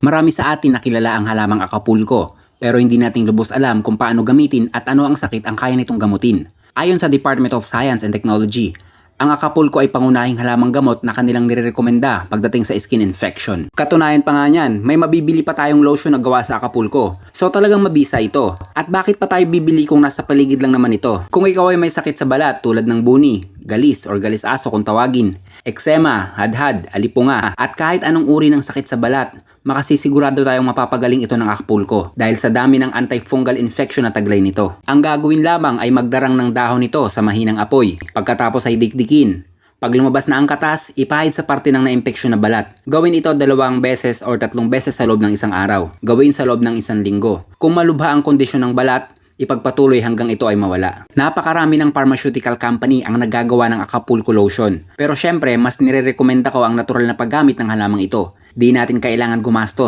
Marami sa atin nakilala ang halamang Acapulco, pero hindi nating lubos alam kung paano gamitin at ano ang sakit ang kaya nitong gamutin. Ayon sa Department of Science and Technology, ang Acapulco ay pangunahing halamang gamot na kanilang nirerekomenda pagdating sa skin infection. Katunayan pa nga niyan, may mabibili pa tayong lotion na gawa sa Acapulco. So talagang mabisa ito. At bakit pa tayo bibili kung nasa paligid lang naman ito? Kung ikaw ay may sakit sa balat tulad ng buni, galis or galis aso kung tawagin, eksema, hadhad, alipunga, at kahit anong uri ng sakit sa balat, makasisigurado tayong mapapagaling ito ng Acapulco dahil sa dami ng antifungal infection na taglay nito. Ang gagawin lamang ay magdarang ng dahon nito sa mahinang apoy. Pagkatapos ay dikdikin. Pag lumabas na ang katas, ipahid sa parte ng na-infection na balat. Gawin ito dalawang beses or tatlong beses sa loob ng isang araw. Gawin sa loob ng isang linggo. Kung malubha ang kondisyon ng balat, ipagpatuloy hanggang ito ay mawala. Napakarami ng pharmaceutical company ang naggagawa ng Acapulco lotion. Pero syempre, mas nire-recommenda ko ang natural na paggamit ng halamang ito. Di natin kailangan gumastos